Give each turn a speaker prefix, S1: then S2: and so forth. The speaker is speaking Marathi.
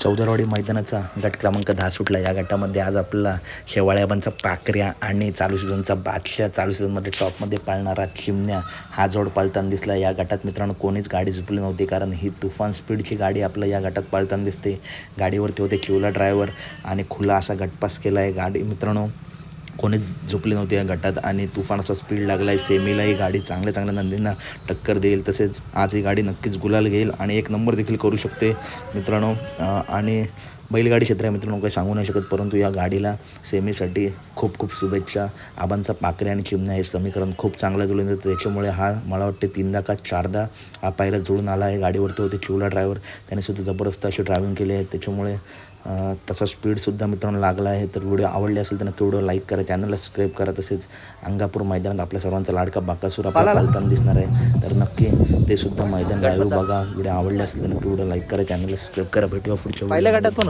S1: चौदरवाडी मैदानाचा गट क्रमांक दहा सुटला. या गटामध्ये आज आपला शेवाळ्याबांचा पाकऱ्या आणि चालू सीझनचा बादशाह चालू सीझनमध्ये टॉपमध्ये पाळणारा चिमण्या हा जोड पाळताना दिसला. या गटात मित्रांनो कोणीच गाडी झुपली नव्हती कारण ही तुफान स्पीडची गाडी आपल्या या गटात पाळताना दिसते. गाडीवरती होते चिवला ड्रायव्हर आणि खुला असा गटपास केला आहे गाडी मित्रांनो कोणीच झोपले नव्हते या गटात आणि तुफान असा स्पीड लागला आहे सेमीला ही गाडी चांगल्या चांगल्या नंदींना टक्कर देईल. तसेच आज ही गाडी नक्कीच गुलाल घेईल आणि एक नंबर देखील करू शकते मित्रांनो. आणि बैलगाडी क्षेत्र आहे मित्रांनो काही सांगू नाही शकत परंतु या गाडीला सेमीसाठी खूप खूप शुभेच्छा. आबांचा पाकरे आणि चिमण्या हे समीकरण खूप चांगलं जुळून येतं. त्याच्यामुळे हा मला वाटते तीनदा का चारदा हा पायरा जुळून आला आहे गाडीवरती होते चिवला ड्रायव्हर. त्याने सुद्धा जबरदस्त अशी ड्रायव्हिंग केली आहे. त्याच्यामुळे तसा स्पीडसुद्धा मित्रांनो लागला आहे. तर व्हिडिओ आवडले असेल तर नक्की व्हिडिओ लाईक करा. चॅनलला सबस्क्राईब करा. तसेच अंगापूर मैदानात आपल्या सर्वांचा लाडका बाकासूर आपला पालताना दिसणार आहे. तर नक्की ते सुद्धा मैदान लाईव्ह बघा. व्हिडिओ आवडले असेल तर नक्की व्हिडिओ लाईक करा. चॅनलला सबस्क्राईब करा. भेटूया पुढच्या
S2: पहिल्या
S1: व्हिडिओमध्ये.
S2: गटात पण होते.